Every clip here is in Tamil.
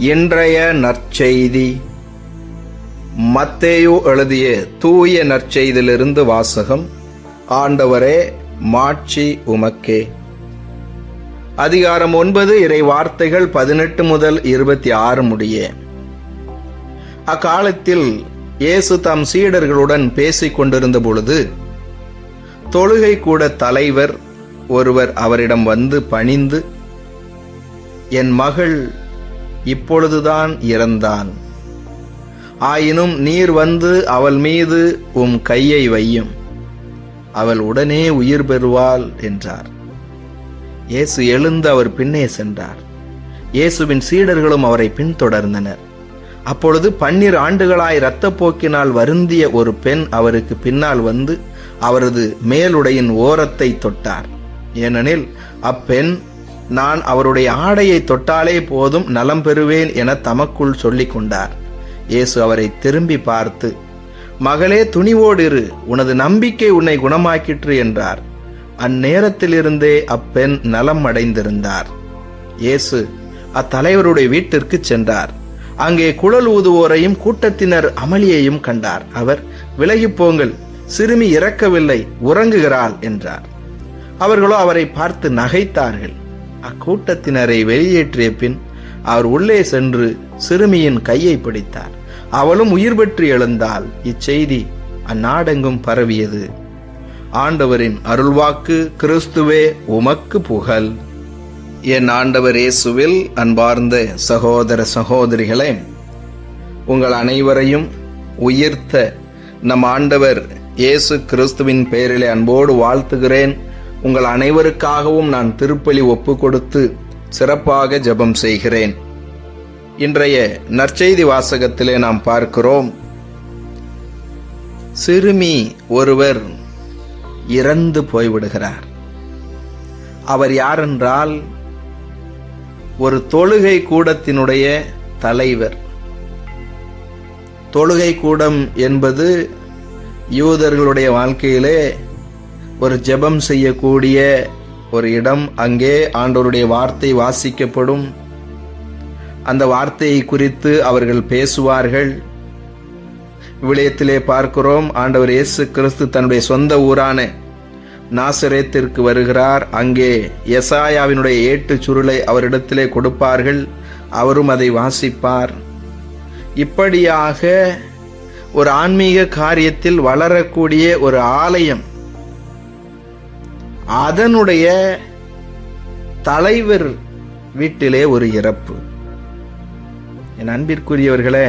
இன்றைய நற்செய்தி. மத்தேயு எழுதிய தூய நற்செய்தியிலிருந்து வாசகம் ஆண்டவரே மாட்சி உமக்கே. அதிகாரம் ஒன்பது இறை வார்த்தைகள் பதினெட்டு முதல் இருபத்தி ஆறு முடிய. அக்காலத்தில் இயேசு தம் சீடர்களுடன் பேசிக் கொண்டிருந்த பொழுது தொழுகை கூட தலைவர் ஒருவர் அவரிடம் வந்து பணிந்து என் மகள் இப்பொழுதுதான் இறந்தான். ஆயினும் நீர் வந்து அவள் மீது உம் கையை வையும். அவள் உடனே உயிர் பெறுவாள் என்றார். இயேசு எழுந்து அவர் பின்னே சென்றார். இயேசுவின் சீடர்களும் அவரை பின்தொடர்ந்தனர். அப்பொழுது பன்னிரு ஆண்டுகளாய் இரத்தப்போக்கினால் வருந்திய ஒரு பெண் அவருக்கு பின்னால் வந்து அவரது மேலுடையின் ஓரத்தை தொட்டார். ஏனெனில் அப்பெண் நான் அவருடைய ஆடையை தொட்டாலே போதும் நலம் பெறுவேன் என தமக்குள் சொல்லிக் கொண்டார். இயேசு அவரை திரும்பி பார்த்து மகளே துணிவோடு இரு உனது நம்பிக்கை உன்னை குணமாக்கிற்று என்றார். அந்நேரத்திலிருந்தே அப்பெண் நலம் அடைந்திருந்தார். இயேசு அத்தலைவருடைய வீட்டிற்கு சென்றார். அங்கே குழல் ஊதுவோரையும் கூட்டத்தினர் அமளியையும் கண்டார். அவர் விலகிப் போங்கள் சிறுமி இறக்கவில்லை உறங்குகிறாள் என்றார். அவர்களோ அவரை பார்த்து நகைத்தார்கள். அக்கூட்டத்தினரை வெளியேற்றிய பின் அவர் உள்ளே சென்று சிறுமியின் கையை பிடித்தார். அவளும் உயிர் பெற்று எழுந்தால் இச்செய்தி அந்நாடெங்கும் பரவியது. ஆண்டவரின் அருள்வாக்கு கிறிஸ்துவே உமக்கு புகழ். என் ஆண்டவர் இயேசுவில் அன்பார்ந்த சகோதர சகோதரிகளே உங்கள் அனைவரையும் உயிர்த்த நம் ஆண்டவர் இயேசு கிறிஸ்துவின் பெயரிலே அன்போடு வாழ்த்துகிறேன். உங்கள் அனைவருக்காகவும் நான் திருப்பலி ஒப்பு கொடுத்து சிறப்பாக ஜெபம் செய்கிறேன். இன்றைய நற்செய்தி வாசகத்திலே நாம் பார்க்கிறோம். சிறுமி ஒருவர் இறந்து போய்விடுகிறார். அவர் யாரென்றால் ஒரு தொழுகை கூடத்தினுடைய தலைவர். தொழுகை கூடம் என்பது யூதர்களுடைய வாழ்க்கையிலே ஒரு ஜெபம் செய்யக்கூடிய ஒரு இடம் அங்கே ஆண்டவருடைய வார்த்தை வாசிக்கப்படும். அந்த வார்த்தையை குறித்து அவர்கள் பேசுவார்கள். விடயத்திலே பார்க்கிறோம் ஆண்டவர் இயேசு கிறிஸ்து தன்னுடைய சொந்த ஊரான நாசரேத்திற்கு வருகிறார். அங்கே எசாயாவினுடைய ஏட்டு சுருளை அவரிடத்திலே கொடுப்பார்கள். அவரும் அதை வாசிப்பார். இப்படியாக ஒரு ஆன்மீக காரியத்தில் வளரக்கூடிய ஒரு ஆலயம் அதனுடைய தலைவர் வீட்டிலே ஒரு இறப்பு. என் அன்பிற்குரியவர்களே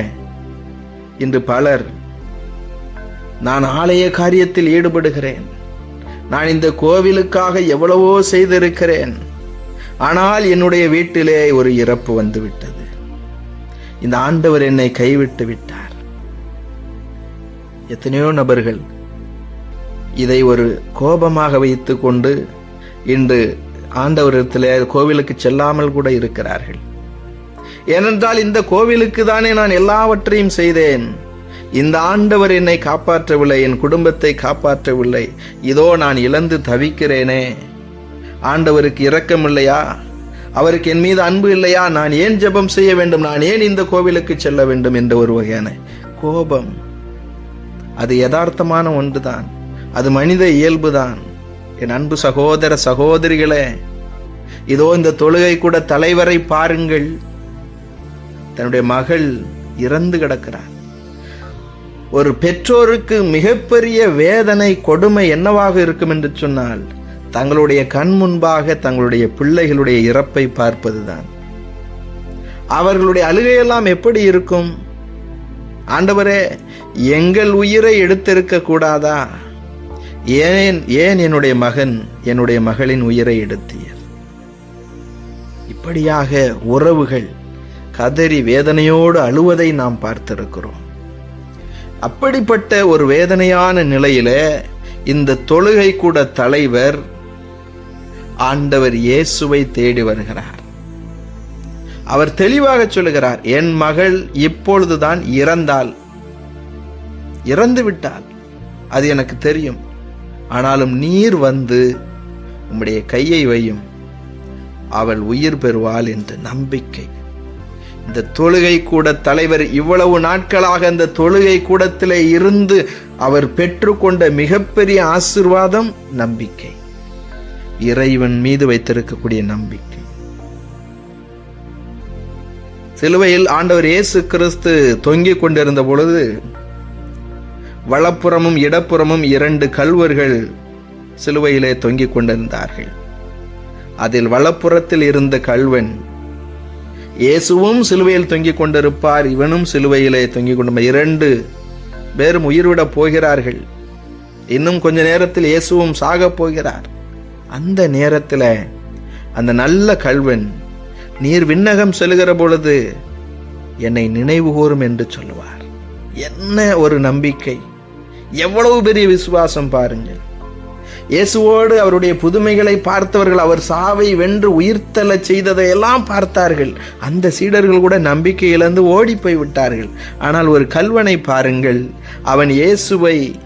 இன்று பலர் நான் ஆலய காரியத்தில் ஈடுபடுகிறேன். நான் இந்த கோவிலுக்காக எவ்வளவோ செய்திருக்கிறேன். ஆனால் என்னுடைய வீட்டிலே ஒரு இறப்பு வந்துவிட்டது. இந்த ஆண்டவர் என்னை கைவிட்டு விட்டார். எத்தனையோ நபர்கள் இதை ஒரு கோபமாக வைத்துக்கொண்டு இன்று ஆண்டவரிடத்தில் கோவிலுக்கு செல்லாமல் கூட இருக்கிறார்கள். ஏனென்றால் இந்த கோவிலுக்கு தானே நான் எல்லாவற்றையும் செய்தேன். இந்த ஆண்டவர் என்னை காப்பாற்றவில்லை என் குடும்பத்தை காப்பாற்றவில்லை. இதோ நான் இழந்து தவிக்கிறேனே. ஆண்டவருக்கு இரக்கம் இல்லையா? அவருக்கு என் மீது அன்பு இல்லையா? நான் ஏன் ஜெபம் செய்ய வேண்டும்? நான் ஏன் இந்த கோவிலுக்கு செல்ல வேண்டும்? என்ற ஒரு வகையான கோபம். அது யதார்த்தமான ஒன்றுதான். அது மனித இயல்புதான். என் அன்பு சகோதர சகோதரிகளே இதோ இந்த தொழுகை கூட தலைவரை பாருங்கள். தன்னுடைய மகள் இறந்து கிடக்கிறார். ஒரு பெற்றோருக்கு மிகப்பெரிய வேதனை கொடுமை என்னவாக இருக்கும் என்று சொன்னால் தங்களுடைய கண் முன்பாக தங்களுடைய பிள்ளைகளுடைய இறப்பை பார்ப்பதுதான். அவர்களுடைய அழுகையெல்லாம் எப்படி இருக்கும்? ஆண்டவரே எங்கள் உயிரை எடுத்திருக்க கூடாதா? ஏன் ஏன் என்னுடைய மகன் என்னுடைய மகளின் உயிரை எடுத்தீர்? இப்படியாக உறவுகள் கதறி வேதனையோடு அழுவதை நாம் பார்த்திருக்கிறோம். அப்படிப்பட்ட ஒரு வேதனையான நிலையில இந்த தொழுகை கூட தலைவர் ஆண்டவர் இயேசுவை தேடி வருகிறார். அவர் தெளிவாக சொல்லுகிறார் என் மகள் இப்பொழுதுதான் இறந்தாள் இறந்து விட்டாள் அது எனக்கு தெரியும். ஆனாலும் நீர் வந்து உம்முடைய கையை வையும். அவள் உயிர் பெறுவாள் என்ற நம்பிக்கை. இந்த தொழுகை கூட தலைவர் இவ்வளவு நாட்களாக அந்த தொழுகை கூடத்திலே இருந்து அவர் பெற்றுக்கொண்ட மிகப்பெரிய ஆசிர்வாதம் நம்பிக்கை. இறைவன் மீது வைத்திருக்கக்கூடிய நம்பிக்கை. சிலுவையில் ஆண்டவர் இயேசு கிறிஸ்து தொங்கிக் கொண்டிருந்த பொழுது வலப்புறமும் இடப்புறமும் இரண்டு கல்வர்கள் சிலுவையிலே தொங்கிக் கொண்டிருந்தார்கள். அதில் வலப்புறத்தில் இருந்த கல்வன் இயேசுவும் சிலுவையில் தொங்கிக் கொண்டிருப்பார் இவனும் சிலுவையிலே தொங்கிக் கொண்டு இரண்டு பேரும் உயிர்விடப் போகிறார்கள். இன்னும் கொஞ்ச நேரத்தில் இயேசுவும் சாகப் போகிறார். அந்த நேரத்தில் அந்த நல்ல கல்வன் நீர் விண்ணகம் செல்கிற பொழுது என்னை நினைவு கூறும் என்று சொல்லுவார். என்ன ஒரு நம்பிக்கை. எவ்வளவு பெரிய விசுவாசம் பாருங்கள். இயேசுவோடு அவருடைய புதுமைகளை பார்த்தவர்கள் அவர் சாவை வென்று உயிர்த்தல செய்ததை எல்லாம் பார்த்தார்கள். அந்த சீடர்கள் கூட நம்பிக்கை இழந்து ஓடி போய் விட்டார்கள். ஆனால் ஒரு கல்வனை பாருங்கள். அவன் இயேசுவை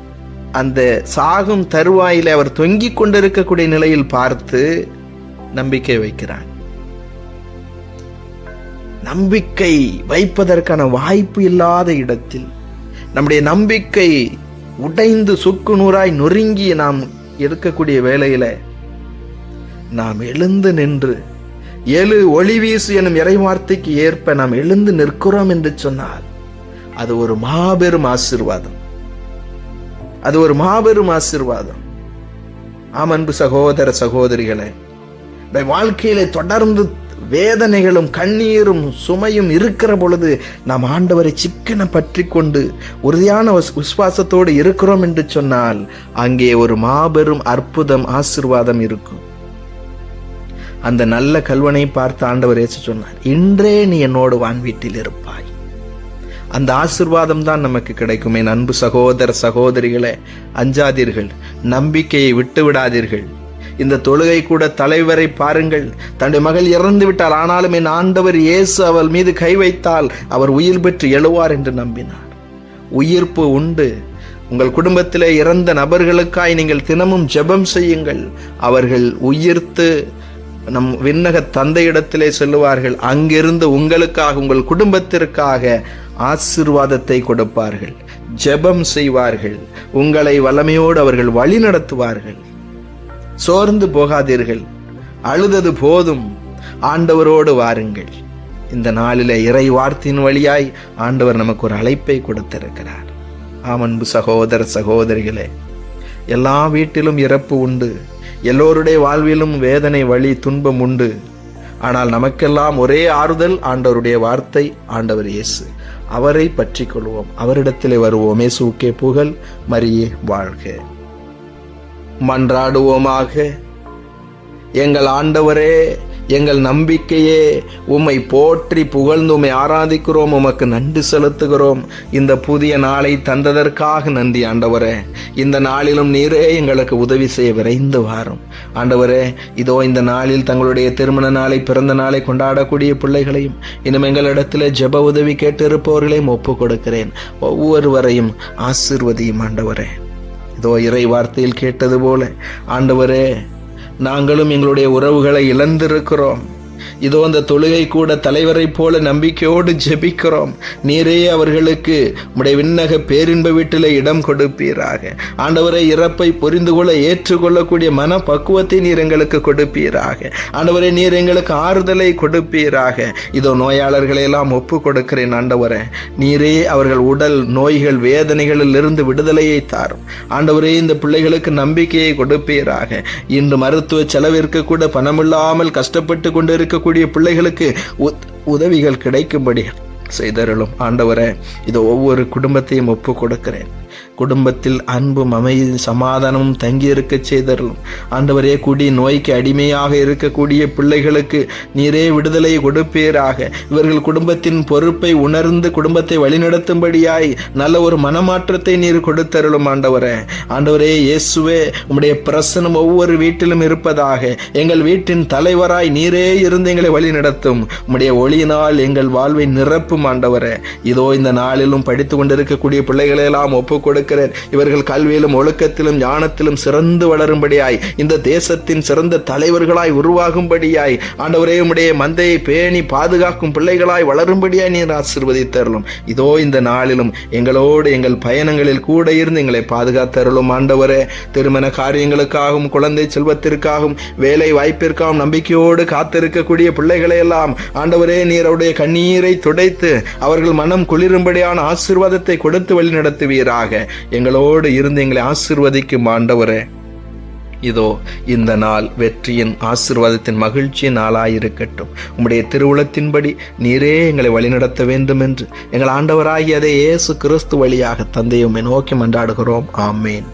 அந்த சாகும் தருவாயில் அவர் தொங்கிக் கொண்டிருக்கக்கூடிய நிலையில் பார்த்து நம்பிக்கை வைக்கிறான். நம்பிக்கை வைப்பதற்கான வாய்ப்பு இல்லாத இடத்தில் நம்முடைய நம்பிக்கை உடைந்து சுக்கு நூறாய் நொறுங்கி நாம் இருக்கக்கூடிய வேளையில நாம் எழுந்து நின்று எழு ஒளி வீசு எனும் இறைவார்த்தைக்கு ஏற்ப நாம் எழுந்து நிற்கிறோம் என்று சொன்னால் அது ஒரு மாபெரும் ஆசிர்வாதம். அது ஒரு மாபெரும் ஆசிர்வாதம். ஆம் அன்பு சகோதர இந்த வாழ்க்கையில தொடர்ந்து வேதனைகளும் கண்ணீரும் சுமையும் இருக்கிற பொழுது நாம் ஆண்டவரை சிக்கன பற்றி கொண்டு உறுதியான விசுவாசத்தோடு இருக்கிறோம் என்று சொன்னால் அங்கே ஒரு மாபெரும் அற்புதம் ஆசிர்வாதம் இருக்கும். அந்த நல்ல கல்வனை பார்த்து ஆண்டவர் ஏசு சொன்னார் இன்றே நீ என்னோடு வான் வீட்டில் இருப்பாய். அந்த ஆசிர்வாதம் தான் நமக்கு கிடைக்கும். என் அன்பு சகோதர சகோதரிகளை அஞ்சாதீர்கள் நம்பிக்கையை விட்டு விடாதீர்கள் இந்த தொழுகை கூட தலைவரை பாருங்கள். தன்னுடைய மகள் இறந்து விட்டால் ஆனாலும் என் ஆண்டவர் இயேசு அவள் மீது கை வைத்தால் அவர் உயிர் பெற்று எழுவார் என்று நம்பினார். உயிர்ப்பு உண்டு. உங்கள் குடும்பத்திலே இறந்த நபர்களுக்காய் நீங்கள் தினமும் ஜெபம் செய்யுங்கள். அவர்கள் உயிர்த்து நம் விண்ணக தந்தையிடத்திலே செல்லுவார்கள். அங்கிருந்து உங்களுக்காக உங்கள் குடும்பத்திற்காக ஆசிர்வாதத்தை கொடுப்பார்கள். ஜெபம் செய்வார்கள். உங்களை வல்லமையோடு அவர்கள் வழி நடத்துவார்கள் சோர்ந்து போகாதீர்கள். அழுதது போதும். ஆண்டவரோடு வாருங்கள். இந்த நாளில் இறை வார்த்தையின் வழியாய் ஆண்டவர் நமக்கு ஒரு அழைப்பை கொடுத்திருக்கிறார். ஆமன்பு சகோதர சகோதரிகளே எல்லா வீட்டிலும் இறப்பு உண்டு. எல்லோருடைய வாழ்விலும் வேதனை வழி துன்பம் உண்டு. ஆனால் நமக்கெல்லாம் ஒரே ஆறுதல் ஆண்டவருடைய வார்த்தை ஆண்டவர் இயேசு. அவரை பற்றி கொள்வோம். அவரிடத்திலே வருவோம். இயேசுக்கே புகழ் மரியே வாழ்க. மன்றாடுவோமாக. எங்கள் ஆண்டவரே எங்கள் நம்பிக்கையே உம்மை போற்றி புகழ்ந்து உம்மை ஆராதிக்கிறோம் உமக்கு நன்றி செலுத்துகிறோம். இந்த புதிய நாளை தந்ததற்காக நன்றி ஆண்டவரே. இந்த நாளிலும் நீரே எங்களுக்கு உதவி செய்ய விரைந்து வாரும். ஆண்டவரே இதோ இந்த நாளில் தங்களுடைய திருமண நாளை பிறந்த நாளை கொண்டாடக்கூடிய பிள்ளைகளையும் இன்னும் எங்களிடத்தில் ஜெப உதவி கேட்டிருப்பவர்களையும் ஒப்பு கொடுக்கிறேன். ஒவ்வொருவரையும் ஆசிர்வதியும் ஆண்டவரே. இதோ இறை வார்த்தையில் கேட்டது போல ஆண்டவரே நாங்களும் எங்களுடைய உறவுகளை இழந்திருக்கிறோம். இதோ அந்த தொழுகை கூட தலைவரை போல நம்பிக்கையோடு ஜெபிக்கிறோம். நீரே அவர்களுக்கு உடைய விண்ணக பேரின்ப வீட்டில் இடம் கொடுப்பீராக. ஆண்டவரை இறப்பை புரிந்து கொள்ள ஏற்றுக்கொள்ளக்கூடிய மன பக்குவத்தை நீர் எங்களுக்கு கொடுப்பீராக. ஆண்டவரை நீர் எங்களுக்கு ஆறுதலை கொடுப்பீராக. இதோ நோயாளர்களை எல்லாம் ஒப்பு கொடுக்கிறேன் ஆண்டவரை. நீரே அவர்கள் உடல் நோய்கள் வேதனைகளில் இருந்து விடுதலையை தாரும். ஆண்டவரே இந்த பிள்ளைகளுக்கு நம்பிக்கையை கொடுப்பீராக. இன்று மருத்துவ செலவிற்கு கூட பணமில்லாமல் கஷ்டப்பட்டு கொண்டு இருக்கக்கூடிய பிள்ளைகளுக்கு உதவிகள் கிடைக்கும்படி செய்தருளும். ஆண்டவரை இதோ ஒவ்வொரு குடும்பத்தையும் ஒப்பு கொடுக்கிறேன் குடும்பத்தில் அன்பும் அமைதியும் சமாதானமும் தங்கி இருக்க செய்தரலும் ஆண்டவரே குடி நோய்க்கு அடிமையாக இருக்கக்கூடிய பிள்ளைகளுக்கு நீரே விடுதலை கொடுப்பீராக. இவர்கள் குடும்பத்தின் பொறுப்பை உணர்ந்து குடும்பத்தை வழிநடத்தும்படியாய் நல்ல ஒரு மனமாற்றத்தை நீர் கொடுத்தருளும் ஆண்டவரே. ஆண்டவரே இயேசுவே உம்முடைய பிரசனம் ஒவ்வொரு வீட்டிலும் இருப்பதாக. எங்கள் வீட்டின் தலைவராய் நீரே இருந்து எங்களை வழிநடத்தும். உம்முடைய ஒளியினால் எங்கள் வாழ்வை நிரப்பும் ஆண்டவரே. இதோ இந்த நாளிலும் படித்து கொண்டிருக்கக்கூடிய பிள்ளைகளை எல்லாம் ஒப்புக் கொடுக்கிறேன் இவர்கள் கல்வியிலும் ஒழுக்கத்திலும் ஞானத்திலும் சிறந்து வளரும்படியாய் இந்த தேசத்தின் சிறந்த தலைவர்களாய் உருவாகும்படியாய் ஆண்டவரே உடைய மந்தையை பேணி பாதுகாக்கும் பிள்ளைகளாய் வளரும்படியாய் நீர் ஆசிர்வதித்தருளும். இதோ இந்த நாளிலும் எங்களோடு எங்கள் பயணங்களில் கூட இருந்து எங்களை பாதுகாத்தருளும் ஆண்டவரே. திருமண காரியங்களுக்காகவும் குழந்தை செல்வத்திற்காகவும் வேலை வாய்ப்பிற்காகவும் நம்பிக்கையோடு காத்திருக்கக்கூடிய பிள்ளைகளை எல்லாம் ஆண்டவரே நீர் அவருடைய கண்ணீரை துடைத்து அவர்கள் மனம் குளிரும்படியான ஆசீர்வாதத்தை கொடுத்து வழி நடத்துவீராக. எங்களோடு இருந்து எங்களை ஆசீர்வதிக்கும் ஆண்டவரே. இதோ இந்த நாள் வெற்றியின் ஆசீர்வாதத்தின் மகிழ்ச்சியின் நாளாயிருக்கட்டும். உம்முடைய திருவுளத்தின்படி நீரே எங்களை வழிநடத்த வேண்டும் என்று எங்கள் ஆண்டவராகியதை இயேசு கிறிஸ்து வழியாக தந்தையுமே நோக்கி மன்றாடுகிறோம். ஆமேன்.